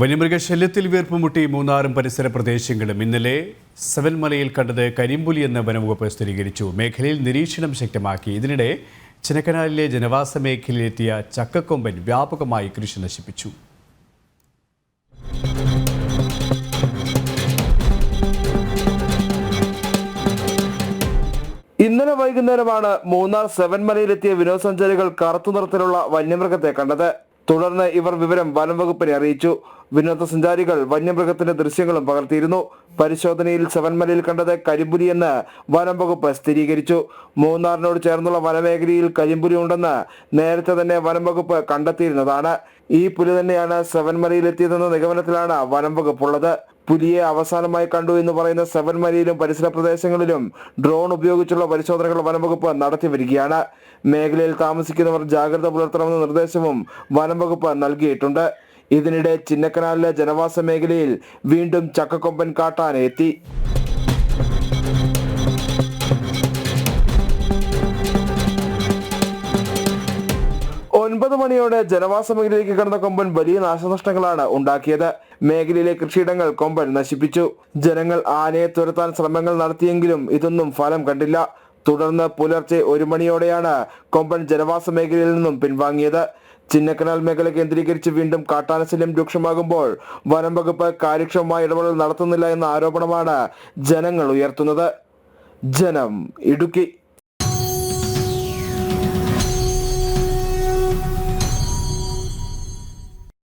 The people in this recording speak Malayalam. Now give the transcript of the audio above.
വന്യമൃഗശല്യത്തിൽ വീർപ്പുമുട്ടി മൂന്നാറും പരിസര പ്രദേശങ്ങളും ഇന്നലെ സെവൻമലയിൽ കണ്ടത് കരിമ്പുലി എന്ന വനംവകുപ്പ് സ്ഥിരീകരിച്ചു. മേഖലയിൽ നിരീക്ഷണം ശക്തമാക്കി. ഇതിനിടെ ചിനക്കനാലിലെ ജനവാസ മേഖലയിലെത്തിയ ചക്കക്കൊമ്പൻ വ്യാപകമായി കൃഷി നശിപ്പിച്ചു. ഇന്നലെ വൈകുന്നേരമാണ് മൂന്നാർ സെവൻമലയിലെത്തിയ വിനോദസഞ്ചാരികൾ കറുത്തു നിറത്തിലുള്ള വന്യമൃഗത്തെ കണ്ടത്. തുടർന്ന് ഇവർ വിവരം വനം വകുപ്പിനെ അറിയിച്ചു. വിനോദസഞ്ചാരികൾ വന്യമൃഗത്തിന്റെ ദൃശ്യങ്ങളും പകർത്തിയിരുന്നു. പരിശോധനയിൽ സെവൻമലയിൽ കണ്ടത് കരിമ്പുലി എന്ന് വനം വകുപ്പ് സ്ഥിരീകരിച്ചു. മൂന്നാറിനോട് ചേർന്നുള്ള വനമേഖലയിൽ കരിമ്പുലി ഉണ്ടെന്ന് നേരത്തെ തന്നെ വനം വകുപ്പ് കണ്ടെത്തിയിരുന്നതാണ്. ഈ പുലി തന്നെയാണ് സെവൻ മലയിലെത്തിയതെന്ന നിഗമനത്തിലാണ് വനം വകുപ്പുള്ളത് പുലിയെ അവസാനമായി കണ്ടു എന്ന് പറയുന്ന സെവൻ മലയിലും പരിസര പ്രദേശങ്ങളിലും ഡ്രോൺ ഉപയോഗിച്ചുള്ള പരിശോധനകൾ വനംവകുപ്പ് നടത്തി വരികയാണ്. മേഖലയിൽ താമസിക്കുന്നവർ ജാഗ്രത പുലർത്തണമെന്ന നിർദ്ദേശവും വനംവകുപ്പ് നൽകിയിട്ടുണ്ട്. ഇതിനിടെ ചിന്നക്കനാലിലെ ജനവാസ മേഖലയിൽ വീണ്ടും ചക്കക്കൊമ്പൻ കാട്ടാന എത്തി മണിയോടെ ജനവാസ മേഖലയിലേക്ക് കടന്ന കൊമ്പൻ വലിയ നാശനഷ്ടങ്ങളാണ് ഉണ്ടാക്കിയത്. മേഖലയിലെ കൃഷിയിടങ്ങൾ കൊമ്പൻ നശിപ്പിച്ചു. ജനങ്ങൾ ആനയെ തുരത്താൻ ശ്രമങ്ങൾ നടത്തിയെങ്കിലും ഇതൊന്നും ഫലം കണ്ടില്ല. തുടർന്ന് പുലർച്ചെ ഒരു മണിയോടെയാണ് കൊമ്പൻ ജനവാസ മേഖലയിൽ നിന്നും പിൻവാങ്ങിയത്. ചിന്നക്കനാൽ മേഖല കേന്ദ്രീകരിച്ച് വീണ്ടും കാട്ടാനശല്യം രൂക്ഷമാകുമ്പോൾ വനം വകുപ്പ് കാര്യക്ഷമമായ ഇടപെടൽ നടത്തുന്നില്ല എന്ന ആരോപണമാണ് ജനങ്ങൾ ഉയർത്തുന്നത്. ജനം ഇടുക്കി.